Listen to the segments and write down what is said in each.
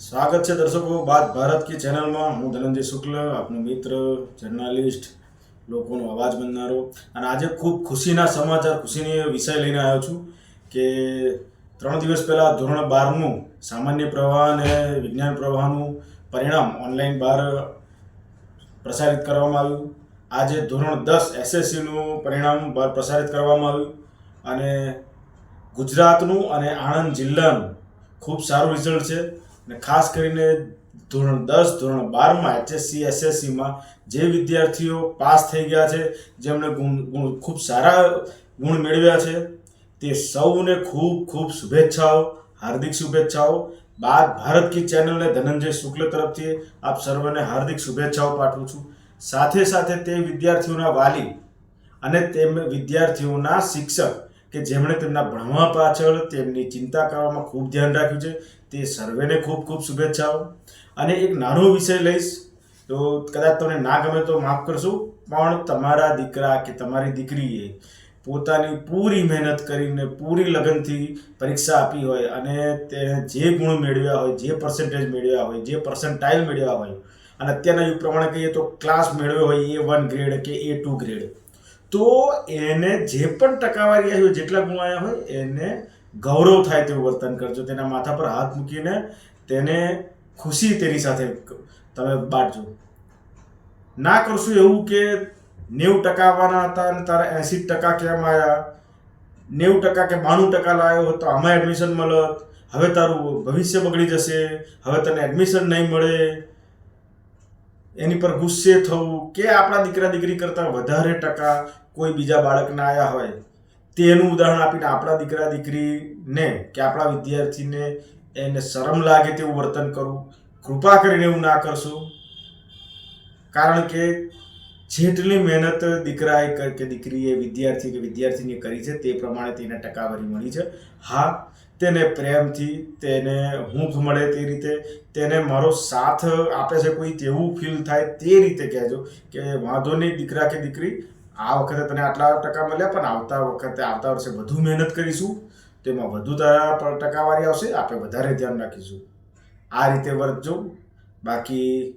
સ્વાગત છે દર્શકો. બાદ ભારત કી ચેનલમાં હું ધનંજય શુક્લ, આપનો મિત્ર, જર્નાલિસ્ટ, લોકોનો અવાજ બનનારો. અને આજે ખૂબ ખુશીના સમાચાર, ખુશીની વિષય લઈને આવ્યો છું કે ત્રણ દિવસ પહેલાં ધોરણ બારનું સામાન્ય પ્રવાહ અને વિજ્ઞાન પ્રવાહનું પરિણામ ઓનલાઈન બહાર પ્રસારિત કરવામાં આવ્યું. આજે ધોરણ દસ એસએસસીનું પરિણામ બહાર પ્રસારિત કરવામાં આવ્યું. અને ગુજરાતનું અને આણંદ જિલ્લાનું ખૂબ સારું રિઝલ્ટ છે. અને ખાસ કરીને ધોરણ દસ, ધોરણ બારમાં એચએસસી એસએસસીમાં જે વિદ્યાર્થીઓ પાસ થઈ ગયા છે જેમણે ગુણ ગુણ, ખૂબ સારા ગુણ મેળવ્યા છે, તે સૌને ખૂબ ખૂબ શુભેચ્છાઓ, હાર્દિક શુભેચ્છાઓ. બાદ ભારત કી ચેનલને ધનંજય શુક્લ તરફથી આપ સર્વને હાર્દિક શુભેચ્છાઓ પાઠવું છું. સાથે સાથે તે વિદ્યાર્થીઓના વાલી અને તેમ વિદ્યાર્થીઓના શિક્ષક કે જેમણે તેમના ભણવા પાછળ તેમની ચિંતા કરવામાં ખૂબ ધ્યાન રાખ્યું છે તે સર્વેને ખૂબ ખૂબ શુભેચ્છાઓ. અને એક નાનો વિષય લઈશ. તો કદાચ તમને ના ગમે તો માફ કરશો, પણ તમારા દીકરા કે તમારી દીકરીએ પોતાની પૂરી મહેનત કરીને, પૂરી લગનથી પરીક્ષા આપી હોય અને તેણે જે ગુણ મેળવ્યા હોય, જે પર્સન્ટેજ મેળવ્યા હોય, જે પર્સન્ટાઇલ મેળવ્યા હોય, અને અત્યારના યુગ પ્રમાણે કહીએ તો ક્લાસ મેળવ્યો હોય એ વન ગ્રેડ કે એ ટુ ગ્રેડ તો એને જે પણ ટકાવારી આવી હોય, જેટલા ગુણ આવ્યા હોય, એને ગૌરવ થાય તેવું વર્તન કરજો, તેના માથા પર હાથ મૂકીને તેને ખુશી તેની સાથે તમે બાંટજો ના કરશું એવું કે નેવું ટકા આવવાના હતા અને તારા એંસી ટકા કેમ આવ્યા નેવું ટકા કે બાણું ટકા લાવ્યો તો આમાં એડમિશન મળત. હવે તારું ભવિષ્ય બગડી જશે. હવે તને એડમિશન નહીં મળે. એની પર ગુસ્સે થવું કે આપણા દીકરા દીકરી કરતાં વધારે ટકા કોઈ બીજા બાળકના આવ્યા હોય. તેનું ઉદાહરણ આપીને આપણા દીકરા દીકરીને કે આપણા વિદ્યાર્થીને એને શરમ લાગે તેવું વર્તન કરવું, કૃપા કરીને એવું ના કરશો. કારણ કે જેટલી મહેનત દીકરાએ ક- દીકરીએ, વિદ્યાર્થી કે વિદ્યાર્થીની કરી છે તે પ્રમાણે તેને ટકાવારી મળી છે. હા, તેને પ્રેમથી, તેને હૂંફ મળે તે રીતે, તેને મારો સાથ આપે છે કોઈ તેવું ફીલ થાય તે રીતે કહેજો કે વાંધો નહીં દીકરા કે દીકરી આ વખતે તને આટલા ટકા મળ્યા, પણ આવતા વખતે, આવતા વર્ષે વધુ મહેનત કરીશું. તેમાં વધુ તારા પર ટકાવારી આવશે. આપણે વધારે ધ્યાન રાખીશું. આ રીતે વર્તજો. બાકી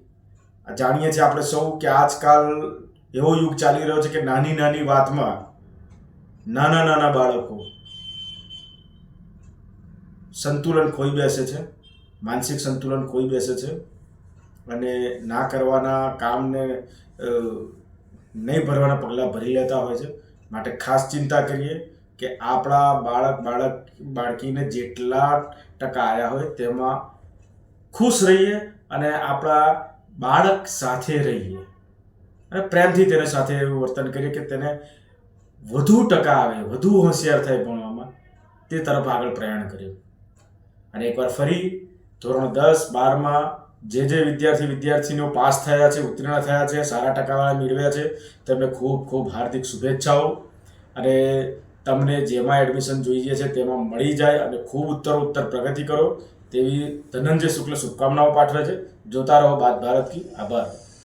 જાણીએ છીએ આપણે સૌ કે આજકાલ એવો યુગ ચાલી રહ્યો છે કે નાની નાની વાતમાં નાના નાના બાળકો સંતુલન ખોઈ બેસે છે. માનસિક સંતુલન ખોઈ બેસે છે. અને ના કરવાના કામને નહીં ભરવાના પગલાં ભરી લેતા હોય છે. માટે ખાસ ચિંતા કરીએ કે આપણા બાળક બાળક, બાળકીને જેટલા ટકા આવ્યા હોય તેમાં ખુશ રહીએ અને આપણા બાળક સાથે રહીએ. અને પ્રેમથી તેને સાથે એવું વર્તન કરીએ કે તેને વધુ ટકા આવે, વધુ હોશિયાર થાય ભણવામાં. તે તરફ આગળ પ્રયાણ કર્યું અને એકવાર ફરી ધોરણ દસ, બારમાં જે જે વિદ્યાર્થી વિદ્યાર્થીનીઓ પાસ થયા છે, ઉત્તીર્ણ થયા છે, સારા ટકાવાળા મેળવ્યા છે, તેમને ખૂબ ખૂબ હાર્દિક શુભેચ્છાઓ. અને તમને જેમાં એડમિશન જોઈએ છે તેમાં મળી જાય અને ખૂબ ઉત્તર ઉત્તર પ્રગતિ કરો તેવી ધનંજય શુક્લ શુભકામનાઓ પાઠવે છે. જોતા રહો બાદ ભારત કી આભાર.